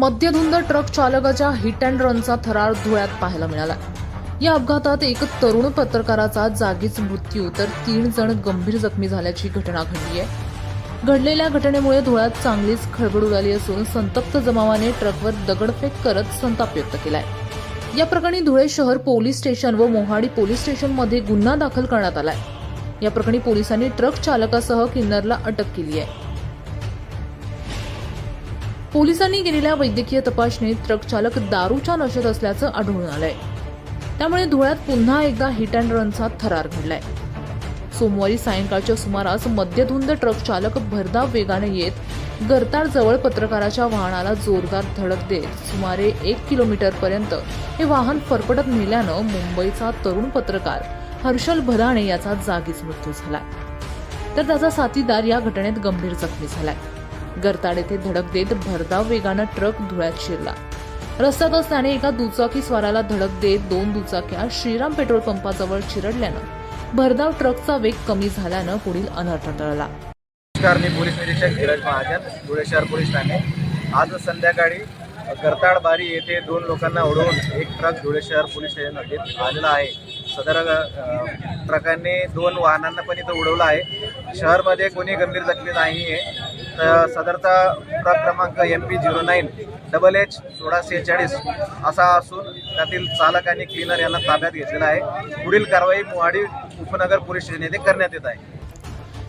मद्यधुंद truck चालकाच्या hit and रनचा थरार धुळ्यात पाहायला मिळाला. या अपघातात एक तरुण पत्रकाराचा जागीच मृत्यू तर तीन जण गंभीर जखमी झाल्याची घटना घडली आहे. घडलेल्या घटनेमुळे धुळ्यात चांगलीच खळबळ उडाली असून संतप्त जमावाने ट्रकवर दगडफेक करत संताप व्यक्त केलाय. या प्रकरणी धुळे शहर पोलीस स्टेशन व मोहाडी पोलीस स्टेशनमध्ये गुन्हा दाखल करण्यात आलाय. या प्रकरणी पोलिसांनी ट्रक चालकासह किन्नरला अटक केली आहे. पोलिसांनी केलेल्या वैद्यकीय तपासणीत ट्रक चालक दारूच्या नशेत असल्याचं आढळून आलंय. त्यामुळे धुळ्यात पुन्हा एकदा हिट अँड रनचा थरार घडलाय. सोमवारी सायंकाळच्या सुमारास मद्यधुंद ट्रक चालक भरधाव वेगाने येत गरताळ जवळ पत्रकाराच्या वाहनाला जोरदार धडक देत सुमारे एक किलोमीटर पर्यंत हे वाहन फरफटत नेल्यानं मुंबईचा तरुण पत्रकार हर्षल भदाणे याचा जागीच मृत्यू झाला. तर त्याचा साथीदार या घटनेत गंभीर जखमी झालाय. गरताड येथे धडक देत भरधाव वेगानं ट्रक धुळ्यात शिरला. रस्त्यात असल्याने एका दुचाकी स्वाराला धडक देत दोन दुचाक्या श्रीराम पेट्रोल पंपाजवळ चिरडल्यानं भरधाव ट्रकचा वेग कमी झाल्यानं पुढील अनर्थ टळला. मी पोलीस निरीक्षक धीरज महाजन धुळे शहर पोलीस ठाणे. आज संध्याकाळी करताड बारी येथे दोन लोकांना उडवून एक ट्रक धुळे शहर पोलीस स्टेशन हद्दीत आलेला आहे. सदर ट्रकाने दोन वाहनांना पण इथं उडवलं आहे. शहरमध्ये कोणी गंभीर जखमी नाही आहे तर सदरचा ट्रक क्रमांक M P zero nine double H सोळा सेहेचाळीस असा असून त्यातील चालक आणि क्लीनर यांना ताब्यात घेतलेला आहे. पुढील कारवाई मोहाडी उपनगर पोलीस स्टेशन येथे करण्यात येत आहे.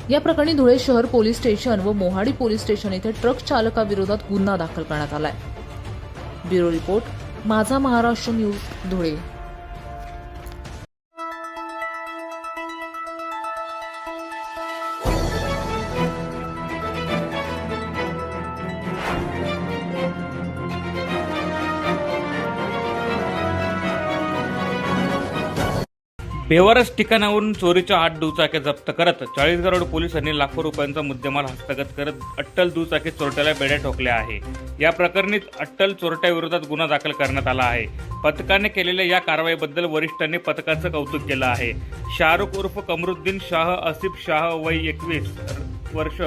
या प्रकरणी धुळे शहर पोलीस स्टेशन व मोहाडी पोलीस स्टेशन येथे ट्रक चालकाविरोधात गुन्हा दाखल करण्यात आलाय. ब्युरो रिपोर्ट माझा महाराष्ट्र न्यूज धुळे. बेवारस ठिकाणावरून चोरीच्या आठ दुचाक्या जप्त करत चाळीसगाव रोड पोलिसांनी लाखो रुपयांचा मुद्देमाल हस्तगत करत अट्टल दुचाकी चोरट्याला बेड्या ठोकल्या आहे. या प्रकरणी अट्टल चोरट्याविरोधात गुन्हा दाखल करण्यात आला आहे. पथकाने केलेल्या या कारवाईबद्दल वरिष्ठांनी पथकाचं कौतुक केलं आहे. शाहरुख उर्फ कमरुद्दीन शाह आसिफ शाह वय एकवीस वर्ष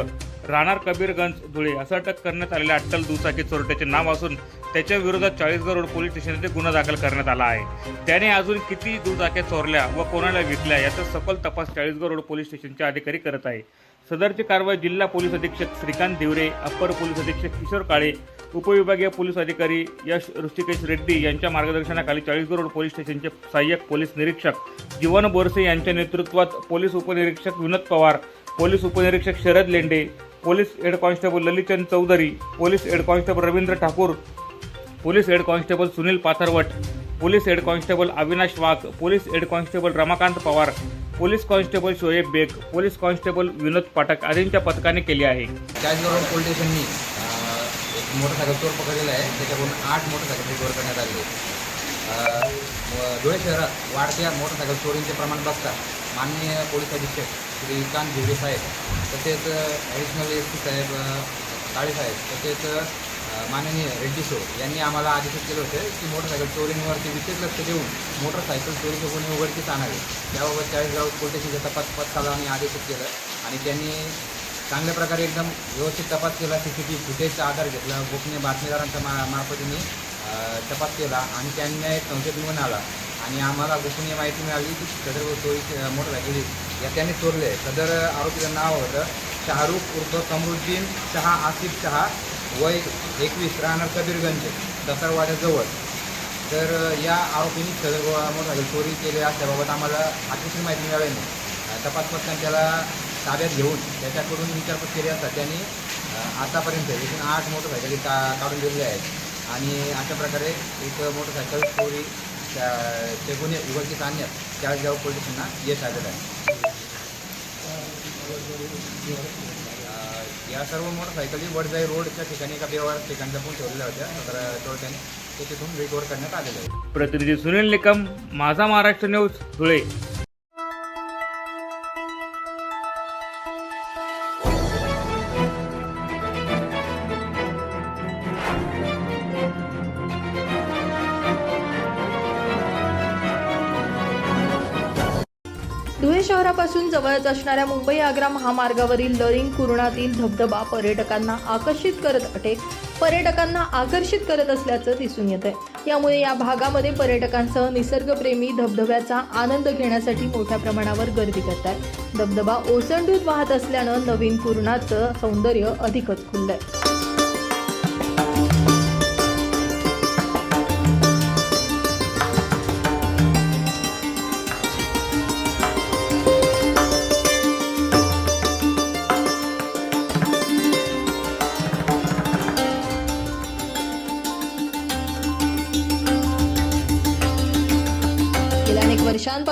राहणार कबीरगंज धुळे असं अटक करण्यात आलेल्या अट्टल दुचाकी चोरट्याचे नाव असून त्याच्या विरोधात चाळीसगाव रोड पोलीस स्टेशन येथे गुन्हा दाखल करण्यात आला आहे. त्याने अजून किती दुचाक्या चोरल्या व कोणाला विकल्या याचा सखोल तपास चाळीसगाव रोड पोलीस स्टेशनचे अधिकारी करत आहे. सदरची कारवाई जिल्हा पोलीस अधीक्षक श्रीकांत दिवरे अप्पर पोलीस अधीक्षक किशोर काळे उपविभागीय पोलीस अधिकारी यश ऋषिकेश रेड्डी यांच्या मार्गदर्शनाखाली चाळीसगाव रोड पोलीस स्टेशनचे सहाय्यक पोलीस निरीक्षक जीवन बोरसे यांच्या नेतृत्वात पोलीस उपनिरीक्षक विनोद पवार पोलीस उपनिरीक्षक Sharad Lende police head constable Lalitchand Chaudhari police head constable Ravindra Thakur police head constable Sunil Patharwat police head constable Avinash Wagh police head constable Ramakant Pawar police constable Shoaib Baig police constable Vinod Pathak आदींच्या पथकाने केली आहे. त्याचबरोबर police स्टेशननी एक motorcycle चोर पकडलेला आहे. त्याच्याकडून आठ मोटरसायकल चोर करण्यात आले धुळे शहरात वाढत्या मोटरसायकल चोरींचे प्रमाण बघता माननीय पोलीस अधीक्षक श्रीकांत भिवरे साहेब तसेच ॲडिशनल एस पी साहेब काळेसाहेब साहेब तसेच माननीय रेड्डी सो यांनी आम्हाला आदेशित केलं होतं की मोटरसायकल चोरींवरती विशेष लक्ष देऊन मोटरसायकल चोरीचे कोणी उघडकीच आणावे. त्याबाबत चाळीसगाव पोलीस तपास पथकाला आम्ही आदेशित केलं आणि त्यांनी चांगल्या प्रकारे एकदम व्यवस्थित तपास केला सी सी टी फुटेजचा आधार घेतला गोपनीय बातमीदारांच्या मा मार्फतीने तपास केला आणि त्यांना एक संशय निघून आला. आणि आम्हाला गोपनीय माहिती मिळाली की सदर चोरी मोटरसायकल या त्यांनी चोरले. सदर आरोपीचं नाव होतं शाहरुख उर्फ समरुद्दीन शहा आसिफ शहा वय एकवीस राहणार कबीरगंज दसरवाड्याजवळ तर या आरोपींनी सदर मोटरसायकल चोरी केली. असल्याबाबत आम्हाला अतिशय माहिती मिळाली. नाही अं, तपास पथकाने त्याला ताब्यात घेऊन त्याच्याकडून विचारपूस केली असता त्यांनी आतापर्यंत एकूण आठ मोटरसायकली का काढून दिलेल्या आहेत. आणि अशा प्रकारे एक मोटरसायकल चोरी त्या- चे गुन्हे उघडकीस आणण्यात जाऊ पोलिसांना यश आलेलं आहे. या सर्व मोटरसायकली वडजाई रोडच्या ठिकाणी एका बेवार ठिकाणच्या पण ठेवलेल्या होत्या. तर चोरट्याने ते तिथून रिकवर करण्यात आलेलं आहे प्रतिनिधी सुनील निकम माझा महाराष्ट्र न्यूज धुळे. जवळच असणाऱ्या मुंबई आग्रा महामार्गावरील लरिंग कुरणातील धबधबा पर्यटकांना आकर्षित करत अटे पर्यटकांना आकर्षित करत असल्याचं दिसून येत आहे यामुळे या भागामध्ये पर्यटकांसह निसर्गप्रेमी धबधब्याचा आनंद घेण्यासाठी मोठ्या प्रमाणावर गर्दी करतात धबधबा ओसंडून वाहत असल्यानं नवीन कुरणाचं सौंदर्य अधिकच खुललंय.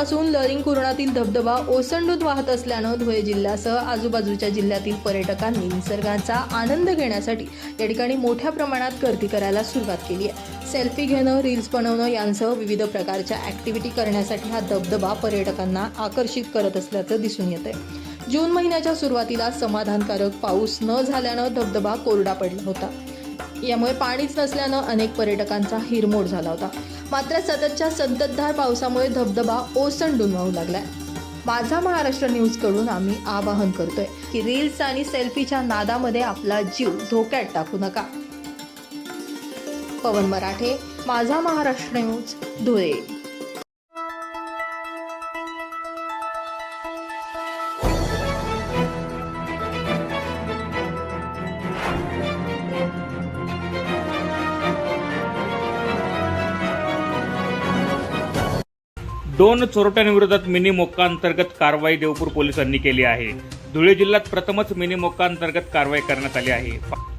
वर्षांपासून लरिंग कुरणातील धबधबा ओसंडून वाहत असल्यानं धुळे जिल्ह्यासह आजूबाजूच्या जिल्ह्यातील पर्यटकांनी निसर्गाचा आनंद घेण्यासाठी या ठिकाणी मोठ्या प्रमाणात गर्दी करायला सुरुवात केली आहे. सेल्फी घेणं रील्स बनवणं यांसह विविध प्रकारच्या ॲक्टिव्हिटी करण्यासाठी हा धबधबा पर्यटकांना आकर्षित करत असल्याचं दिसून येत आहे. जून महिन्याच्या सुरुवातीला समाधानकारक पाऊस न झाल्यानं धबधबा कोरडा पडला होता. यामुळे पाणीच नसल्यानं अनेक पर्यटकांचा हिरमोड झाला होता. मात्र सततच्या संततधार पावसामुळे धबधबा ओसंडून वाहू लागलाय. माझा महाराष्ट्र न्यूजकडून आम्ही आवाहन करतोय की रील्स आणि सेल्फीच्या नादामध्ये आपला जीव धोक्यात टाकू नका. पवन मराठे माझा महाराष्ट्र न्यूज धुळे. दोन चोरट्यांविरोधात मिनी मोक्का अंतर्गत कारवाई देवपूर पोलिसांनी केली आहे. धुळे जिल्ह्यात प्रथमच मिनी मोक्का अंतर्गत कारवाई करण्यात आली आहे.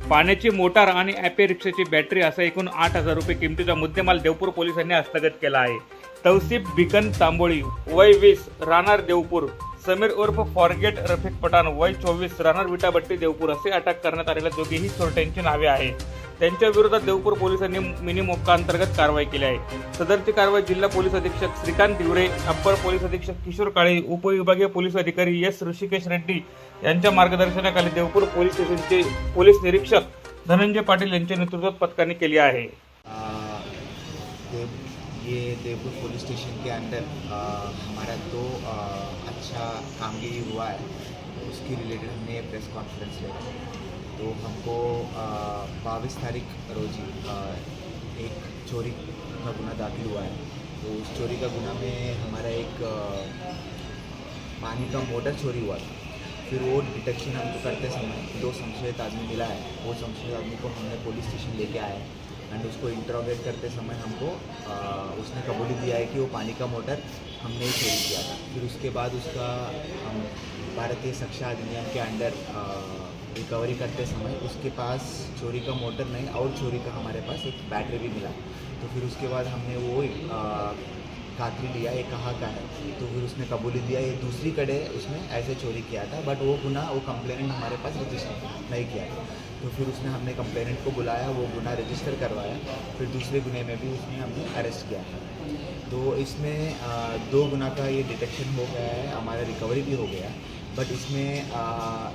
पाण्याची मोटार आणि ॲपे रिक्षाची बॅटरी असा एकूण आठ हजार रुपये किमतीचा मुद्देमाल देवपूर पोलिसांनी हस्तगत केला आहे. तौसिफ भिकन तांबोळी वय वीस राहणार देवपूर समीर उर्फ फॉरगेट रफिक पठाण वय चोवीस राहणार विटाबट्टी देवपूर असे अटक करण्यात आलेल्या दोघेही चोरट्यांची नावे आहेत. त्यांच्या विरोधात देवपूर पोलिसांनी मिनी मोक्का अंतर्गत कारवाई केली आहे. सदरची कारवाई जिल्हा पोलीस अधीक्षक श्रीकांत दिवरे अप्पर पोलीस अधीक्षक किशोर काळे उपविभागीय पोलीस अधिकारी एस ऋषिकेश रेड्डी यांच्या मार्गदर्शनाखाली देवपूर पोलीस स्टेशनचे पोलीस निरीक्षक धनंजय पाटील यांच्या नेतृत्वात पथकाने केली आहे. ये देवपुर पुलिस स्टेशन के अंदर आ, हमारा दो आ, अच्छा कामगिरी हुआ है। उसकी रिलेटेड हमने प्रेस कॉन्फ्रेंस लिया तो हमको बाईस तारीख रोजी एक चोरी का गुना दाखिल हुआ है। तो उस चोरी का गुना में हमारा एक पानी का मोटर चोरी हुआ था। फिर वो डिटेक्शन हमको करते समय दो संशयित आदमी मिला है वो संशयित आदमी को हमने पुलिस स्टेशन लेके आए एंड उसको इंट्रोगेट करते समय हमको आ, उसने कबूली दिया है कि वो पानी का मोटर हमने ही चोरी किया था। फिर उसके बाद उसका हम भारतीय शिक्षा अधिनियम के अंडर रिकवरी करते समय उसके पास चोरी का मोटर नहीं और चोरी का हमारे पास एक बैटरी भी मिला। तो फिर उसके बाद हमने वो आ, कातरी लिया ये कहाँ का है। तो फिर उसने कबूली दिया ये दूसरी कड़े उसने ऐसे चोरी किया था बट वो गुना वो कंप्लेनेंट हमारे पास रजिस्टर नहीं किया था। तो फिर उसने हमने कंप्लेनेंट को बुलाया वो गुना रजिस्टर करवाया फिर दूसरे गुने में भी उसने हमने अरेस्ट किया तो इसमें दो गुना का ये डिटेक्शन हो गया है हमारा रिकवरी भी हो गया। बट इसमें आ,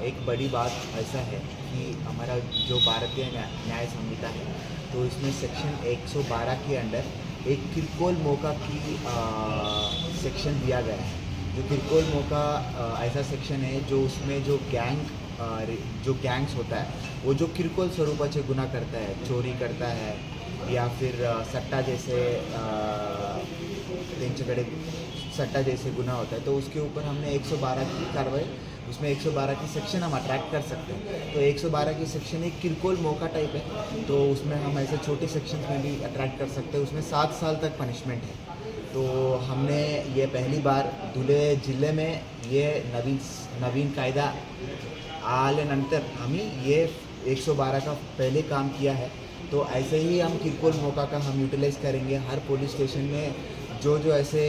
एक बड़ी बात ऐसा है कि हमारा जो भारतीय न्याय संहिता है तो इसमें सेक्शन 112 के अंडर एक किरकोल मौका की सेक्शन दिया गया है। जो किरकोल मौका ऐसा सेक्शन है जो उसमें जो गैंग जो गैंग्स होता है वो जो किरकोल स्वरूप से गुना करता है चोरी करता है या फिर सट्टा जैसे त्यांच्याकडे सट्टा जैसे गुना होता है तो उसके ऊपर हमने 112 की कार्रवाई, उसमें 112 की सेक्शन हम अट्रैक्ट कर सकते हैं। तो 112 की सेक्शन एक किरकोल मौका टाइप है तो उसमें हम ऐसे छोटे सेक्शन में भी अट्रैक्ट कर सकते हैं, उसमें सात साल तक पनिशमेंट है। तो हमने ये पहली बार धुले ज़िले में ये नवीन नवीन कायदा आल्यानंतर आम्ही ये 112 का पहले काम किया है। तो ऐसे ही हम किरकोल मौका का हम यूटिलाइज करेंगे, हर पुलिस स्टेशन में जो जो ऐसे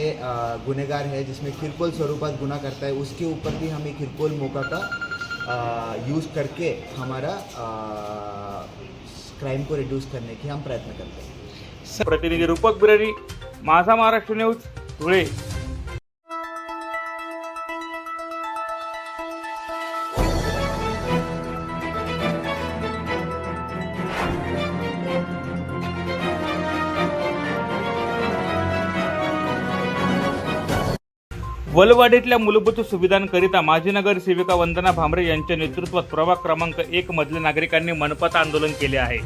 गुनेगार गुनहगार है जिसमें किरकोल स्वरूपात गुना करता है उसके ऊपर भी हम ये मौका का यूज़ करके हमारा क्राइम को रिड्यूस करने की हम प्रयत्न करते हैं। प्रतिनिधी रूपक बिरारी माझा महाराष्ट्र न्यूज धुळे. वलवाडीतल्या मूलभूत सुविधांकरिता माजी नगर सेविका वंदना भांबरे यांच्या नेतृत्वात प्रभाग क्रमांक एक मधल्या नागरिकांनी मनपात आंदोलन केले आहे.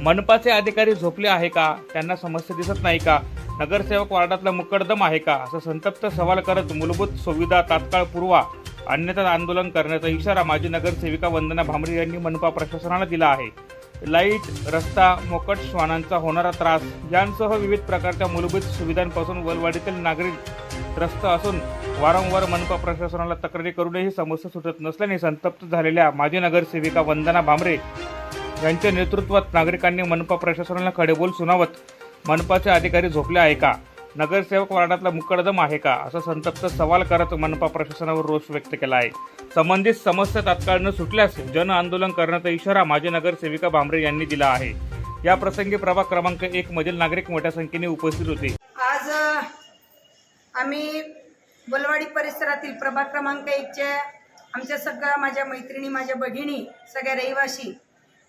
मनपाचे अधिकारी झोपले आहे का? त्यांना समस्या दिसत नाही का? नगरसेवक वार्डातला मुकडदम आहे का? असं संतप्त सवाल करत मूलभूत सुविधा तात्काळ पुरवा अन्यथा आंदोलन करण्याचा इशारा माजी नगरसेविका वंदना भांबरे यांनी मनपा प्रशासनाला दिला आहे. लाइट रस्ता मोकट श्वानांचा होणारा त्रास यांसह विविध प्रकारच्या मूलभूत सुविधांपासून वलवाडीतील नागरिक त्रस्त असून वारंवार मनपा प्रशासनाला तक्रारी करूनही समस्या सुटत नसल्याने संतप्त झालेल्या माजी नगरसेविका वंदना भांबरे यांच्या नेतृत्वात नागरिकांनी मनपा प्रशासनाला खडेबोल सुनावत मनपाचे अधिकारी झोपले आहे का? नगरसेवक वार्डातला मुकडदम आहे का? असा संतप्त सवाल करत मनपा प्रशासनावर रोष व्यक्त केला आहे. संबंधित समस्या तात्काळ न सुटल्यास जन आंदोलन करण्याचा इशारा माजी नगरसेविका भांबरे यांनी दिला आहे. या प्रसंगी प्रभाग क्रमांक एक मधील नागरिक मोठ्या संख्येने उपस्थित होते. आज आम्ही बोलवाडी परिसरातील प्रभाग क्रमांक एकच्या आमच्या सगळ्या माझ्या मैत्रिणी माझ्या बहिणी सगळ्या रहिवासी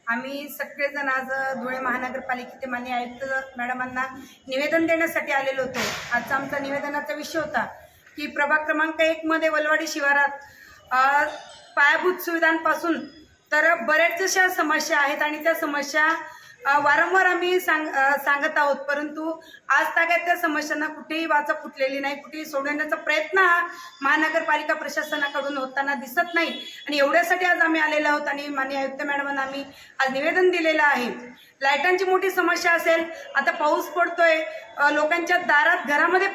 आम्ही सगळेजण आज धुळे महानगरपालिकेचे मान्य आयुक्त मॅडमांना निवेदन देण्यासाठी आलेलो होतो. आजचा आमचा निवेदनाचा विषय होता की प्रभाग क्रमांक एकमध्ये वलवाडी शिवारात पायाभूत सुविधांपासून तर बऱ्याच अशा समस्या आहेत आणि त्या समस्या वारंवार आम्ही सांग सांगत आहोत परंतु आज तागायत त्या समस्यांना कुठेही वाचा फुटलेली नाही कुठेही सोडवण्याचा प्रयत्न हा महानगरपालिका प्रशासनाकडून होताना दिसत नाही. आणि एवढ्यासाठी आज आम्ही आलेलो आहोत आणि माननीय आयुक्त मॅडमांना आम्ही आज निवेदन दिलेलं आहे. लाईटांची मोठी समस्या असेल आता पाऊस पडतोय लोकांच्या दारात घरामध्ये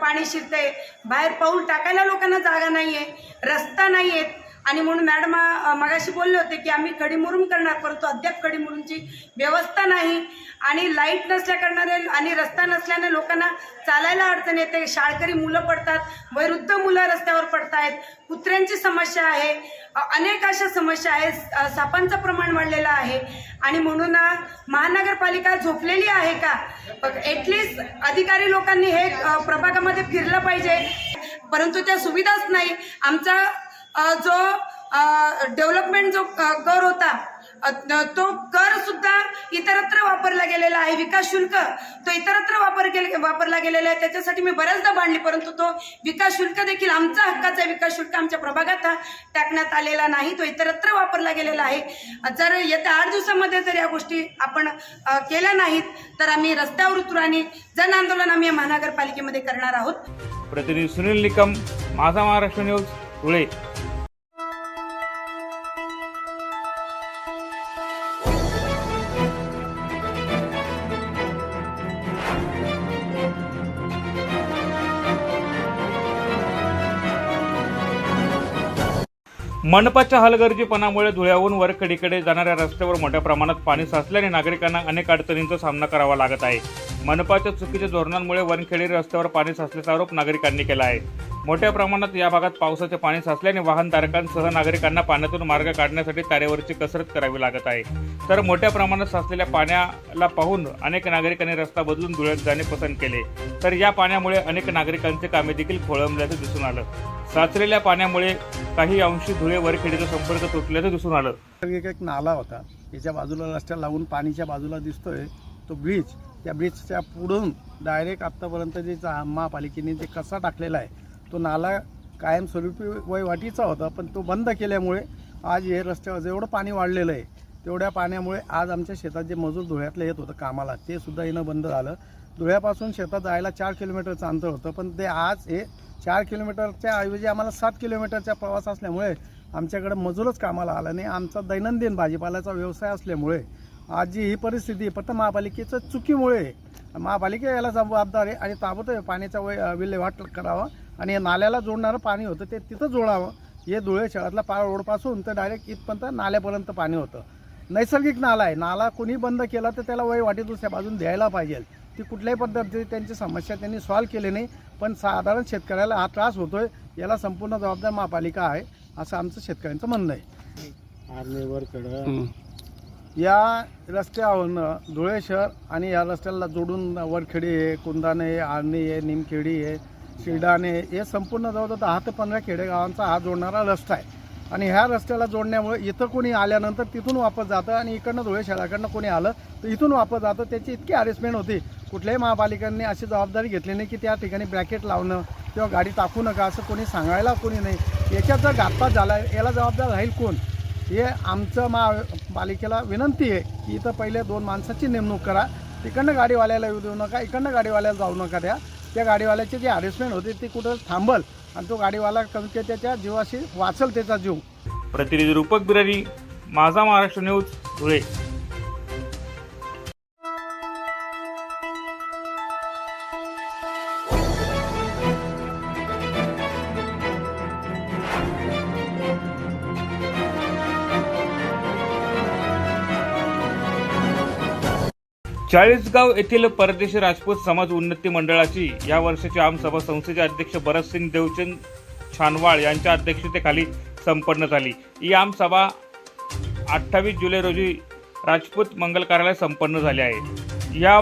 पाणी शिरतंय बाहेर पाऊल टाकायला लोकांना जागा नाहीये रस्ता नाही आहेत आणि म्हणून मॅडम मगाशी बोलले होते की आम्ही खडीमुरुम करणार परंतु अद्याप खडीमुरुमची व्यवस्था नाही. आणि लाइट नसल्या करणारे आणि रस्ता नसल्याने लोकांना चालायला अडचण येते. शाळकरी मुलं पडतात वैरुद्ध मुलं रस्त्यावर पडतायत. कुत्र्यांची समस्या आहे. अनेक अशा समस्या आहेत. सापांचं प्रमाण वाढलेलं आहे. आणि म्हणून महानगरपालिका झोपलेली आहे का? ॲटलिस्ट अधिकारी लोकांनी हे प्रभागामध्ये फिरलं पाहिजे. परंतु त्या सुविधाच नाही. आमचा जो डेव्हलपमेंट जो कर होता तो कर सुद्धा इतरत्र वापरला गेलेला आहे. विकास शुल्क तो इतरत्र वापर केले वापरला गेलेला आहे. त्याच्यासाठी मी बऱ्याचदा मांडली परंतु तो विकास शुल्क देखील आमचा हक्काचा विकास शुल्क आमच्या प्रभागात हा टाकण्यात आलेला नाही. तो इतरत्र वापरला गेलेला आहे. जर येत्या आठ दिवसामध्ये जर या गोष्टी आपण केल्या नाहीत तर आम्ही रस्त्यावर उतरू आणि जन आंदोलन आम्ही या महानगरपालिकेमध्ये करणार आहोत. प्रतिनिधी सुनील निकम माझा महाराष्ट्र न्यूज धुळे. मनपाच्या हलगर्जीपणामुळे धुळ्याहून वरखडीकडे जाणाऱ्या रस्त्यावर मोठ्या प्रमाणात पाणी साचल्याने नागरिकांना अनेक अडचणींचा सामना करावा लागत आहे. मनपाच्या चुकीच्या धोरणांमुळे वनखेडी रस्त्यावर पाणी साचल्याचा आरोप नागरिकांनी केला आहे. मोठ्या प्रमाणात या भागात पावसाचे पाणी साचल्याने वाहनधारकांसह नागरिकांना पाण्यातून मार्ग काढण्यासाठी तारेवरची कसरत करावी लागत आहे. तर मोठ्या प्रमाणात साचलेल्या पाण्याला पाहून अनेक नागरिकांनी रस्ता बदलून धुळ्यात जाणे पसंत केले. तर या पाण्यामुळे अनेक नागरिकांचे कामे देखील खोळंबल्याचं दिसून आलं. साचलेल्या पाण्यामुळे काही अंशी धुळे वरखेडीचा संपर्क तुटल्याचं दिसून आलं. एक एक नाला होता. याच्या बाजूला रस्त्या लावून पाणीच्या बाजूला दिसतोय. तो ब्रिज त्या ब्रिजच्या पुढून डायरेक्ट आत्तापर्यंत जे महापालिकेने जे कसा टाकलेला आहे तो नाला कायमस्वरूपी वयवाटीचा होता पण तो बंद केल्यामुळे आज हे रस्त्यावर जेवढं पाणी वाढलेलं आहे तेवढ्या पाण्यामुळे आज आमच्या शेतात जे मजूर धुळ्यातलं येत होतं कामाला ते सुद्धा येणं बंद झालं. धुळ्यापासून शेतात जायला चार किलोमीटरचं अंतर होतं पण ते आज हे चार किलोमीटरच्या ऐवजी आम्हाला सात किलोमीटरचा प्रवास असल्यामुळे आमच्याकडे मजूरच कामाला आला नाही. आमचा दैनंदिन भाजीपाल्याचा व्यवसाय असल्यामुळे आज जी ही परिस्थिती फक्त महापालिकेचं चुकीमुळे आहे. महापालिका याला जबाबदार आहे आणि ताबडतोब पाण्याचा वय विल्हेवाट करावा. आणि या नाल्याला जोडणारं पाणी होतं ते तिथं जोडावं. हे धुळे शहरातला पार रोडपासून तर डायरेक्ट इथपर्यंत नाल्यापर्यंत पाणी होतं. नैसर्गिक नाला आहे. नाला कोणी बंद केला तर त्याला वय वाटी दुसऱ्या बाजून द्यायला पाहिजे. ती कुठल्याही पद्धतीने त्यांची समस्या त्यांनी सॉल्व्ह केली नाही. पण साधारण शेतकऱ्याला हा त्रास होतोय याला संपूर्ण जबाबदार महापालिका आहे असं आमचं शेतकऱ्यांचं म्हणणं आहे. या रस्त्यावरनं धुळे शहर आणि या रस्त्याला जोडून वरखेडी आहे कुंदाणे आहे आर्णी आहे निमखेडी आहे शिरडाणे हे संपूर्ण जवळजवळ दहा ते पंधरा खेडेगावांचा हा जोडणारा रस्ता आहे. आणि ह्या रस्त्याला जोडण्यामुळे इथं कोणी आल्यानंतर तिथून वापस जातं आणि इकडनं धुळे शहराकडनं कोणी आलं तर इथून वापस जातं. त्याची इतकी हॅरेसमेंट होती. कुठल्याही महापालिकांनी अशी जबाबदारी घेतली नाही की त्या ठिकाणी ब्रॅकेट लावणं किंवा गाडी टाकू नका असं कोणी सांगायला कोणी नाही. याच्यात जर घातपात झाला याला जबाबदार राहील कोण? हे आमचं महापालिकेला विनंती आहे की इथं पहिले दोन माणसाची नेमणूक करा. तिकडनं गाडीवाल्याला येऊ देऊ नका इकडनं गाडीवाल्याला जाऊ नका द्या. त्या गाडीवाल्याची जी हॅरेसमेंट होते ती कुठं थांबल आणि तो गाडीवाला कमी त्याच्या जीवाशी वाचल त्याचा जीव. प्रतिनिधी रूपक बिरारी माझा महाराष्ट्र न्यूज धुळे. चाळीसगाव येथील परदेशी राजपूत समाज उन्नती मंडळाची या वर्षाची आमसभा संस्थेचे अध्यक्ष भरतसिंग देवचंद छानवाळ यांच्या अध्यक्षतेखाली संपन्न झाली. ही आमसभा अठ्ठावीस जुलै रोजी राजपूत मंगल कार्यालय संपन्न झाले आहे. या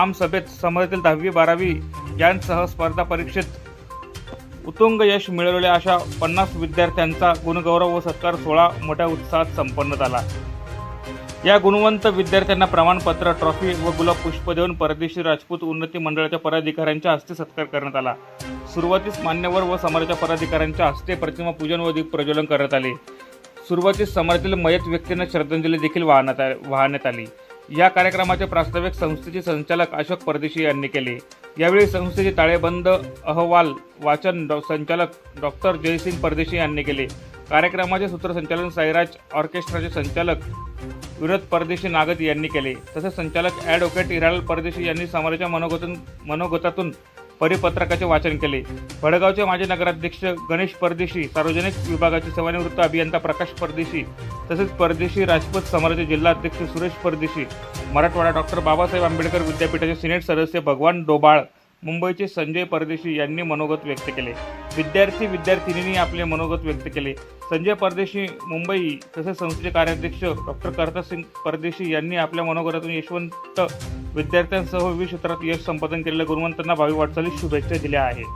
आमसभेत समाजातील दहावी बारावी यांसह स्पर्धा परीक्षेत उत्तुंग यश मिळवलेल्या अशा पन्नास विद्यार्थ्यांचा गुणगौरव व सत्कार सोहळा मोठ्या उत्साहात संपन्न झाला. या गुणवंत विद्यार्थ्यांना प्रमाणपत्र ट्रॉफी व गुलाब पुष्प देऊन परदेशी राजपूत उन्नती मंडळाच्या पदाधिकाऱ्यांच्या हस्ते सत्कार करण्यात आला. सुरुवातीस मान्यवर व समाजाच्या पदाधिकाऱ्यांच्या हस्ते प्रतिमा पूजन व दीप प्रज्वलन करण्यात आले. सुरुवातीस समाजातील मयत व्यक्तींना श्रद्धांजली देखील वाहण्यात वाहण्यात आली. या कार्यक्रमाचे प्रास्ताविक संस्थेचे संचालक अशोक परदेशी यांनी केले. यावेळी संस्थेचे ताळेबंद अहवाल वाचन डॉ- संचालक डॉक्टर जयसिंग परदेशी यांनी केले. कार्यक्रमाचे सूत्रसंचालन साईराज ऑर्केस्ट्राचे संचालक विरोध परदेशी नागद यांनी केले. तसेच संचालक ॲडव्होकेट इराल परदेशी यांनी समाजाच्या मनोगतून मनोगतातून परिपत्रकाचे वाचन केले. वडगावचे माजी नगराध्यक्ष गणेश परदेशी सार्वजनिक विभागाचे सेवानिवृत्त अभियंता प्रकाश परदेशी तसेच परदेशी राजपूत समाजाचे जिल्हाध्यक्ष सुरेश परदेशी मराठवाडा डॉक्टर बाबासाहेब आंबेडकर विद्यापीठाचे सिनेट सदस्य भगवान डोबाळ मुंबईचे संजय परदेशी यांनी मनोगत व्यक्त केले. विद्यार्थी विद्यार्थिनींनी आपले मनोगत व्यक्त केले. संजय परदेशी मुंबई तसेच संस्थेचे कार्याध्यक्ष डॉक्टर करतासिंग परदेशी यांनी आपल्या मनोगतातून यशवंत विद्यार्थ्यांसह विविध क्षेत्रात यश संपादन केलेल्या गुणवंतांना भावी वाटचालीस शुभेच्छा दिल्या आहेत.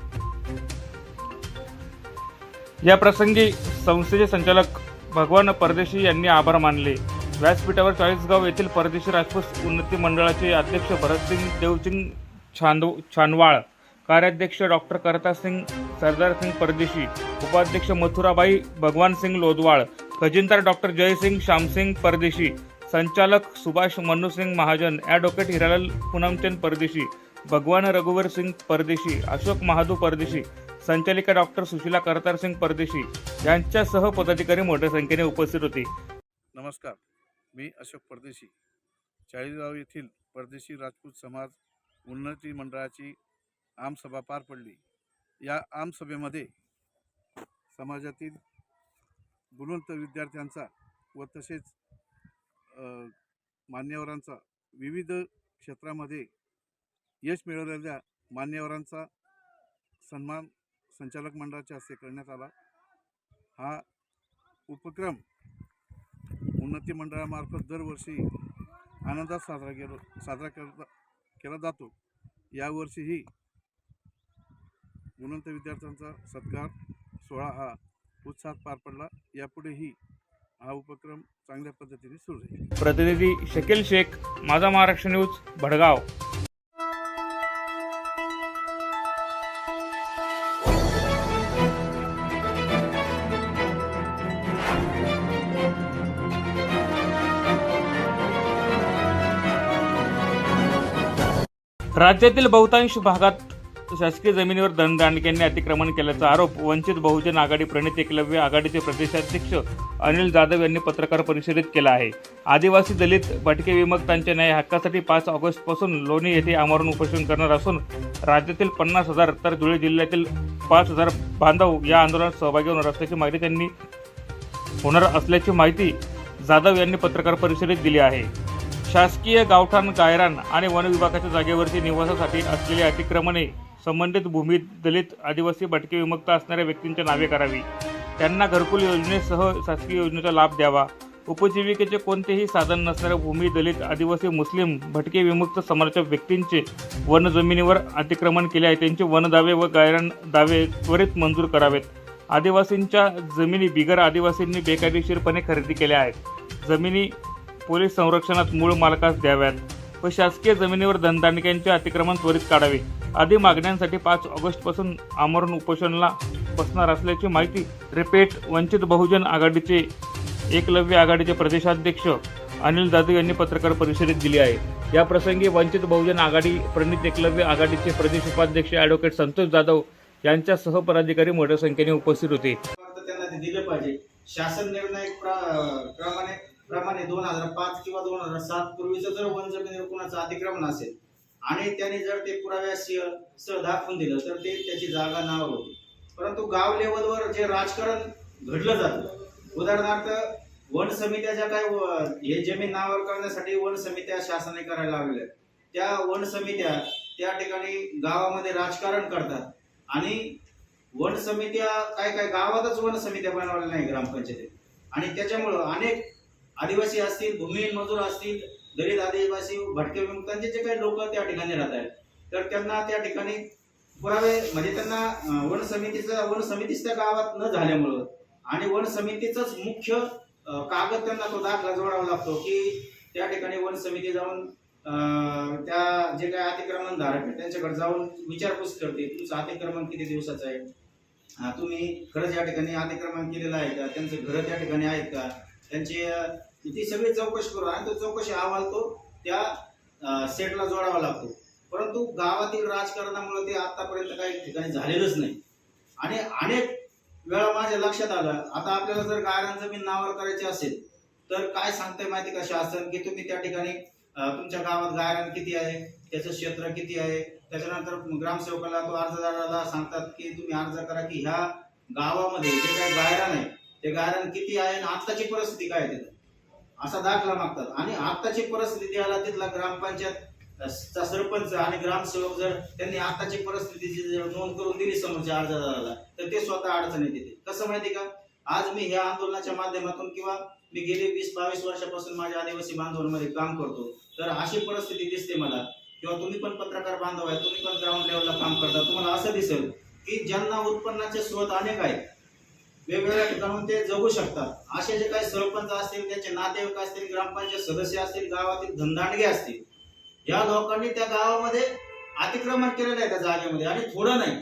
या प्रसंगी संस्थेचे संचालक भगवान परदेशी यांनी आभार मानले. व्यासपीठावर चाळीसगाव येथील परदेशी राजपूत उन्नती मंडळाचे अध्यक्ष भरतसिंग देवसिंग छांद छानवाळ. कार्याध्यक्ष डॉक्टर करता सिंग सरदार सिंग परदेशी उपाध्यक्ष मथुराबाई भगवान सिंग लोदवाळ खजिनदार डॉक्टर जयसिंग श्यामसिंग परदेशी संचालक सुभाष मनुसिंग महाजन ॲडव्होकेट हिरालाल पुनमचंद परदेशी भगवान रघुवर सिंग परदेशी अशोक महादू परदेशी संचालिका डॉक्टर सुशीला करतार सिंग परदेशी यांच्यासह पदाधिकारी मोठ्या संख्येने उपस्थित होते. नमस्कार. मी अशोक परदेशी. चाळीसगाव येथील परदेशी राजपूत समाज उन्नती मंडळाची आमसभा पार पडली. या आमसभेमध्ये समाजातील गुणवंत विद्यार्थ्यांचा व तसेच मान्यवरांचा विविध क्षेत्रामध्ये यश मिळवलेल्या मान्यवरांचा सन्मान संचालक मंडळाच्या हस्ते करण्यात आला. हा उपक्रम उन्नती मंडळामार्फत दरवर्षी आनंदात साजरा केलो साजरा करता केला जातो. यावर्षीही गुणवंत विद्यार्थ्यांचा सत्कार सोहळा हा उत्साहात पार पडला. यापुढेही हा उपक्रम चांगल्या पद्धतीने सुरू राहील. प्रतिनिधी शकील शेख माझा महाराष्ट्र न्यूज भडगाव. राज्यातील बहुतांश भागात शासकीय जमिनीवर दंडदांडक्यांनी अतिक्रमण केल्याचा आरोप वंचित बहुजन आघाडी प्रणित एकलव्य आघाडीचे प्रदेशाध्यक्ष अनिल जाधव यांनी पत्रकार परिषदेत केला आहे. आदिवासी दलित भटके विमुक्तांच्या न्याय हक्कासाठी पाच ऑगस्टपासून लोणी येथे आमरण उपोषण करणार असून राज्यातील पन्नास हजार तर धुळे जिल्ह्यातील पाच हजार बांधव या आंदोलनात सहभागी होणार असल्याची माहिती त्यांनी होणार असल्याची माहिती जाधव यांनी पत्रकार परिषदेत दिली आहे. शासकीय गावठाण गायरान आणि वन विभागाच्या जागेवरती निवासासाठी असलेली अतिक्रमणे संबंधित भूमी दलित आदिवासी भटके विमुक्त असणाऱ्या व्यक्तींच्या नावे करावी. त्यांना घरकुल योजनेसह शासकीय योजनेचा लाभ द्यावा. उपजीविकेचे कोणतेही साधन नसणाऱ्या भूमी दलित आदिवासी मुस्लिम भटके विमुक्त समाजाच्या व्यक्तींचे वन जमिनीवर अतिक्रमण केले आहे. त्यांचे वन दावे व गायरान दावे त्वरित मंजूर करावेत. आदिवासींच्या जमिनी बिगर आदिवासींनी बेकायदेशीरपणे खरेदी केल्या आहेत. जमिनी पोलीस संरक्षणात मूळ मालकास द्याव्यात व शासकीय जमिनीवर धनदांडक्यांचे अतिक्रमण त्वरित काढावे. आदी मागण्यांसाठी पाच ऑगस्टपासून आमरण उपोषणला बसणार असल्याची माहिती रिपेट वंचित बहुजन आघाडीचे एकलव्य आघाडीचे प्रदेशाध्यक्ष अनिल जाधव यांनी पत्रकार परिषदेत दिली आहे. या प्रसंगी वंचित बहुजन आघाडी प्रणित एकलव्य आघाडीचे प्रदेश उपाध्यक्ष ॲडव्होकेट संतोष जाधव यांच्या सहपदाधिकारी मोठ्या संख्येने उपस्थित होते. त्यांना दिले पाहिजे. शासन निर्णय प्रमाणे प्रमाणे दोन हजार पाच किंवा दोन हजार सात पूर्वीचं जर वन जमिनीवर कुणाचं अतिक्रमण असेल आणि त्याने जर ते पुराव्याशी सह दाखवून दिलं तर ते त्याची जागा नाव होती. परंतु गाव लेवलवर जे राजकारण घडलं जातं उदाहरणार्थ वन समित्या ज्या काय व- हे जमीन नावावर करण्यासाठी वन समित्या शासनाने करायला लागल्या त्या वन समित्या त्या ठिकाणी गावामध्ये राजकारण करतात आणि वन समित्या काय काय गावातच वन समित्या बनवल्या नाही ग्रामपंचायतीत. आणि त्याच्यामुळं अनेक आदिवासी असतील भूमिहीन मजूर असतील दलित आदिवासी भटके विमुक्तांचे जे काही लोक त्या ठिकाणी राहत आहेत तर त्यांना त्या ठिकाणी पुरावे म्हणजे त्यांना वन समितीचं वन समितीच त्या गावात न झाल्यामुळं आणि वन समितीचंच मुख्य कागद त्यांना तो दाखला जोडावा लागतो की त्या ठिकाणी वन समिती जाऊन त्या जे काही अतिक्रमण धारक आहेत त्यांच्याकडे जाऊन विचारपूस करते तुमचं अतिक्रमण किती दिवसाचं आहे? तुम्ही खरंच या ठिकाणी अतिक्रमण केलेलं आहे का? त्यांचं घरं त्या ठिकाणी आहेत का? त्यांचे ती सगळी चौकशी करू. आणि तो चौकशी अहवाल तो त्या सेटला जोडावा लागतो. परंतु गावातील राजकारणामुळे ते आतापर्यंत काही ठिकाणी झालेलंच नाही. आणि अनेक वेळा माझ्या लक्षात आलं आता आपल्याला जर गायरान जमीन नावावर करायची असेल तर काय सांगताय माहिती का शासन की तुम्ही त्या ठिकाणी तुमच्या गावात गायरान किती आहे त्याचं क्षेत्र किती आहे? त्याच्यानंतर ग्रामसेवकाला तो अर्जदाराला सांगतात की तुम्ही अर्ज करा की ह्या गावामध्ये जे काही गायरान आहे ते गायरान किती आहे आणि आत्ताची परिस्थिती काय आहे तिथं? असा दाखला मागतात. आणि आत्ताची परिस्थिती आला तिथला ग्रामपंचायत चा सरपंच आणि ग्रामसेवक जर त्यांनी आताची परिस्थितीची जर नोंद करून दिली समोरच्या अर्जदाराला तर ते स्वतः अडचणीत येते कसं माहिती का? आज मी ह्या आंदोलनाच्या माध्यमातून किंवा मी गेली वीस बावीस वर्षापासून माझ्या आदिवासी बांधवांमध्ये काम करतो. तर अशी परिस्थिती दिसते मला. किंवा तुम्ही पण पत्रकार बांधव आहे तुम्ही पण ग्राउंड लेवलला काम करता तुम्हाला असं दिसेल की ज्यांना उत्पन्नाचे स्रोत अनेक आहेत वेगवेगळ्या ठिकाणून ते जगू शकतात. असे जे काही सरपंच असतील त्यांचे नातेवाईक असतील ग्रामपंचायत सदस्य असतील गावातील धनदांडगे असतील या लोकांनी त्या गावामध्ये अतिक्रमण केलेलं आहे त्या जागेमध्ये आणि थोडं नाही.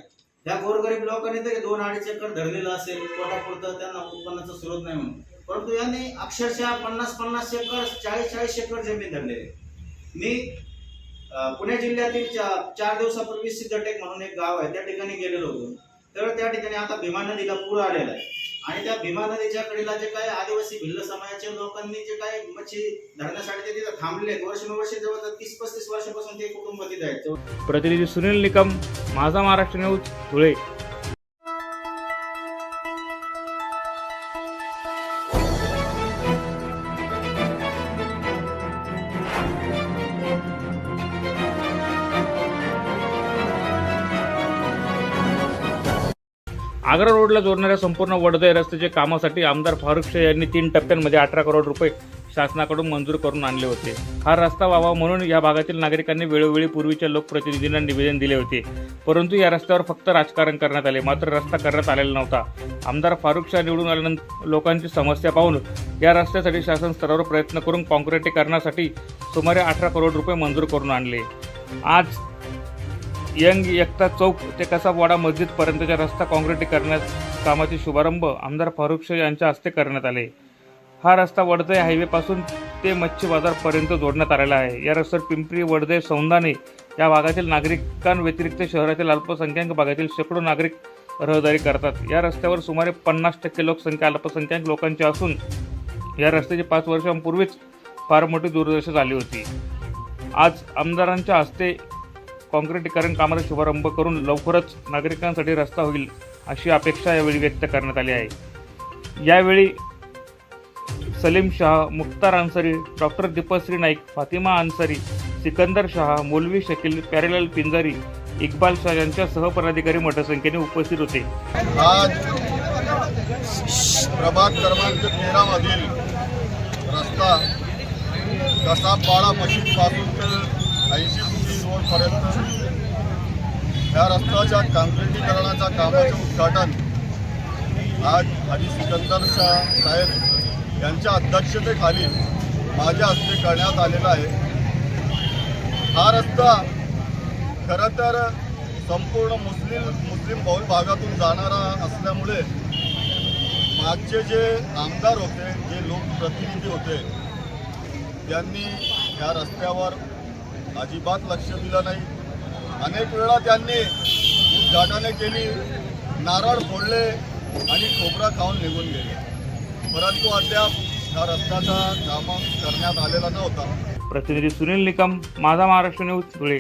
त्या गोरगरीब लोकांनी तरी दोन अडीच एकर धरलेलं असेल पोटापुरतं त्यांना उत्पन्नाचा स्रोत नाही म्हणून. परंतु यांनी अक्षरशः पन्नास पन्नास एकर चाळीस चाळीस एकर जमीन धरलेली आहे. मी पुणे जिल्ह्यातील चार दिवसापूर्वी सिद्धटेक म्हणून एक गाव आहे त्या ठिकाणी गेलेलो होतो. तर त्या ठिकाणी आता भीमा नदीला पूर आलेला आहे. आणि त्या भीमा नदीच्या कडेला जे काही आदिवासी भिल्ल समाजाच्या लोकांनी जे काही मच्छी धरण्यासाठी ते तिथं थांबले आहेत वर्षानुवर्षे जवळ तीस पस्तीस वर्षापासून ते कुटुंब तिथे आहेत. प्रतिनिधी सुनील निकम माझा महाराष्ट्र न्यूज धुळे. आग्रा रोडला जोडणाऱ्या संपूर्ण वडदय रस्त्याचे कामासाठी आमदार फारुख शेख यांनी तीन टप्प्यांमध्ये अठरा करोड रुपये शासनाकडून मंजूर करून आणले होते. हा रस्ता व्हावा म्हणून या भागातील नागरिकांनी वेळोवेळी पूर्वीच्या लोकप्रतिनिधींना निवेदन दिले होते. परंतु या रस्त्यावर फक्त राजकारण करण्यात आले. मात्र रस्ता करण्यात आलेला नव्हता. आमदार फारुख शाह निवडून आल्यानंतर लोकांची समस्या पाहून या रस्त्यासाठी शासन स्तरावर प्रयत्न करून काँक्रिटीकरणासाठी सुमारे अठरा करोड रुपये मंजूर करून आणले. आज यंग एकता चौक ते कसाबवाडा मस्जिदपर्यंतच्या रस्ता काँक्रिटीकरणात कामाचे शुभारंभ आमदार फारुख शाह यांच्या हस्ते करण्यात आले. हा रस्ता वडदे हायवेपासून ते मच्छी बाजारपर्यंत जोडण्यात आलेला आहे. या रस्त्यावर पिंपरी वडदे सौंदाणे या भागातील नागरिकांव्यतिरिक्त शहरातील अल्पसंख्याक भागातील शेकडो नागरिक रहदारी करतात. या रस्त्यावर सुमारे पन्नास टक्के लोकसंख्या अल्पसंख्याक लोकांची असून या रस्त्याची पाच वर्षांपूर्वीच फार मोठी दुर्दशा झाली होती. आज आमदारांच्या हस्ते काँक्रिटीकरण कामाचा शुभारंभ करून लवकरच नागरिकांसाठी रस्ता होईल अशी अपेक्षा यावेळी व्यक्त करण्यात आली आहे. यावेळी सलीम शाह मुख्तार अन्सारी डॉक्टर दीपश्री नाईक फातिमा अन्सारी सिकंदर शाह मौलवी शकील प्यारेलाल पिंजारी इक्बाल शाह यांच्या सहपदाधिकारी मोठ्या संख्येने उपस्थित होते. आज प्रभाग क्रमांक तेरामधील रस्ता कसाबवाडा मशीदपासून तर ऐंशी पर्यंत या रस्त्याच्या काँक्रिटीकरणाच्या कामाचे उद्घाटन आज हरी सिकंदर शाह साहेब यांच्या अध्यक्षतेखाली माझ्या हस्ते करण्यात आलेला आहे. हा रस्ता खरं तर संपूर्ण मुस्लिम मुस्लिम बहुल भागातून जाणारा असल्यामुळे मागचे जे आमदार होते जे लोकप्रतिनिधी होते त्यांनी या रस्त्यावर अजिबात लक्ष दिलं नाही. अनेक वेळा त्यांनी उद्घाटने केली नारळ फोडले आणि खोबरा खाऊन निघून गेले. परंतु अद्याप या रस्त्याचा काम करण्यात आलेला नव्हता. प्रतिनिधी सुनील निकम माझा महाराष्ट्र न्यूज धुळे.